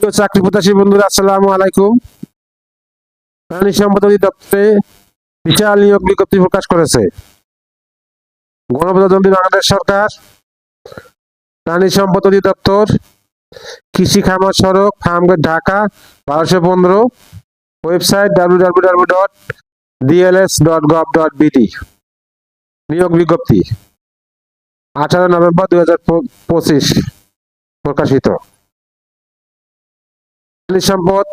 প্রিয় চাকরি প্রত্যাশী বন্ধুরা, আসসালামু আলাইকুম। প্রাণী সম্পদ অধিদপ্তরে বিশাল নিয়োগ বিজ্ঞপ্তি প্রকাশ করেছে। গণপ্রজাতন্ত্রী বাংলাদেশ সরকার, প্রাণী সম্পদ অধিদপ্তর, কৃষি খামার সড়ক, ফার্মগেট ঢাকা, বারোশো পনেরো, website W W W dot DLS dot gov dot BD নিয়োগ বিজ্ঞপ্তি, আঠারো নভেম্বর দুই হাজার পঁচিশ প্রকাশিত। প্রাণী সম্পদ।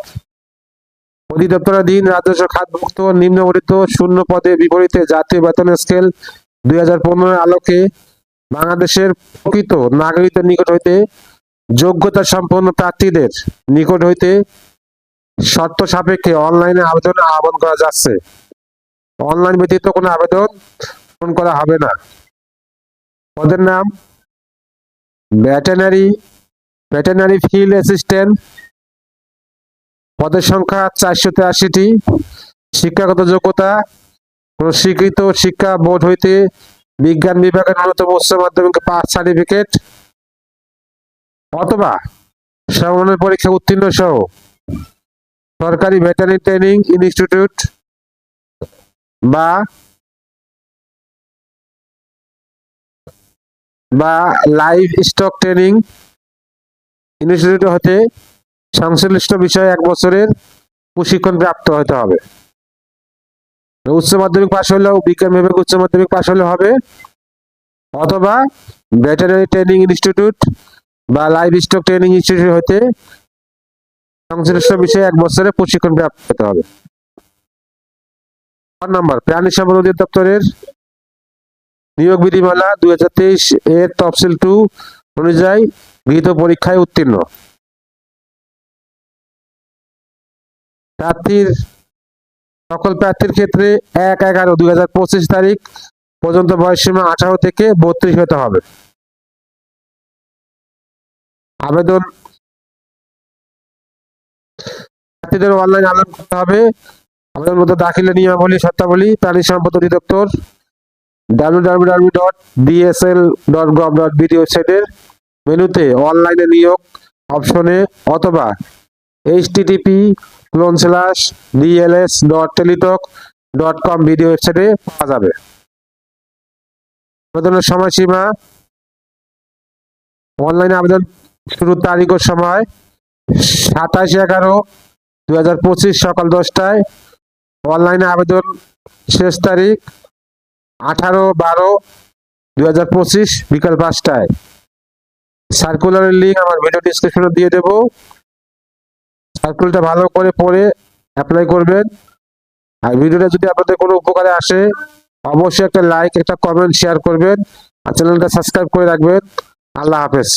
অধিদপ্তরাধীন রাজস্ব খাতভুক্ত নিম্নবর্ণিত শূন্য পদে বিপরীতে জাতীয় বেতন স্কেল দুই হাজার পনেরো আলোকে বাংলাদেশের প্রকৃত নাগরিকদের নিকট হইতে যোগ্যতা সম্পন্ন প্রার্থীদের নিকট হইতে শর্ত সাপেক্ষে অনলাইনে আবেদন আহ্বান করা যাচ্ছে। অনলাইন ব্যতীত কোনো আবেদন করা হবে না। পদের নাম, ভেটেনারি ভেটেনারি ফিল্ড অ্যাসিস্ট্যান্ট পদের সংখ্যা চারশো তেরাশিটি। শিক্ষাগত যোগ্যতা স্বীকৃত শিক্ষা বোর্ড হইতে বিজ্ঞান বিভাগের ন্যূনতম উচ্চ মাধ্যমিক পাস সার্টিফিকেট অথবা সমন্বয় পরীক্ষা উত্তীর্ণ সহ সরকারি ভেটারি ট্রেনিং ইনস্টিটিউট বা বা লাইভ স্টক ট্রেনিং ইনস্টিটিউট হতে সংশ্লিষ্ট বিষয়ে এক বছরের প্রশিক্ষণ প্রাপ্ত হতে হবে। উচ্চ মাধ্যমিক পাশ হলেও, বিজ্ঞান বিভাগ উচ্চ মাধ্যমিক পাশ হলে হবে, অথবা ভেটেরিনারি ট্রেনিং ইনস্টিটিউট বা লাইভ স্টক ট্রেনিং ইনস্টিটিউট হতে সংশ্লিষ্ট বিষয়ে এক বছরের প্রশিক্ষণ প্রাপ্ত হতে হবে। নাম্বার, প্রাণী সম্পদ অধিদপ্তরের নিয়োগ বিধিমালা দুই হাজার তেইশ এর তফসিল টু অনুযায়ী গৃহীত পরীক্ষায় উত্তীর্ণ। প্রার্থীর সকল প্রার্থীর ক্ষেত্রে এক এগারো দুই হাজার পঁচিশ তারিখ পর্যন্ত বয়সসীমা আঠারো থেকে বত্রিশ হতে হবে। আবেদন প্রার্থীদের অনলাইন আবেদন করতে হবে। আবেদন মধ্যে দাখিলের নিয়মাবলী, শর্তাবলী প্রাণী সম্পদ অধিদপ্তর W W W dot DSL dot gov dot BD ওয়েবসাইটের মেনুতে অনলাইনে নিয়োগ অপশনে অথবা HTTP colon slash DLS dot Teletalk dot com video ওয়েবসাইটে পাওয়া যাবে। আবেদনের সময়সীমা, অনলাইনে আবেদন শুরুর তারিখ ও সময় সাতাশ এগারো দু হাজার পঁচিশ সকাল দশটায়। অনলাইনে আবেদন শেষ তারিখ আঠারো বারো দু হাজার পঁচিশ বিকাল পাঁচটায়। সার্কুলারের লিঙ্ক আমার ভিডিও ডিসক্রিপশনে দিয়ে দেবো। সার্কুলটা ভালো করে পড়ে অ্যাপ্লাই করবেন। আর ভিডিওটা যদি আপনাদের কোনো উপকারে আসে, অবশ্যই একটা লাইক একটা কমেন্ট শেয়ার করবেন। আর চ্যানেলটা সাবস্ক্রাইব করে রাখবেন। আল্লাহ হাফেজ।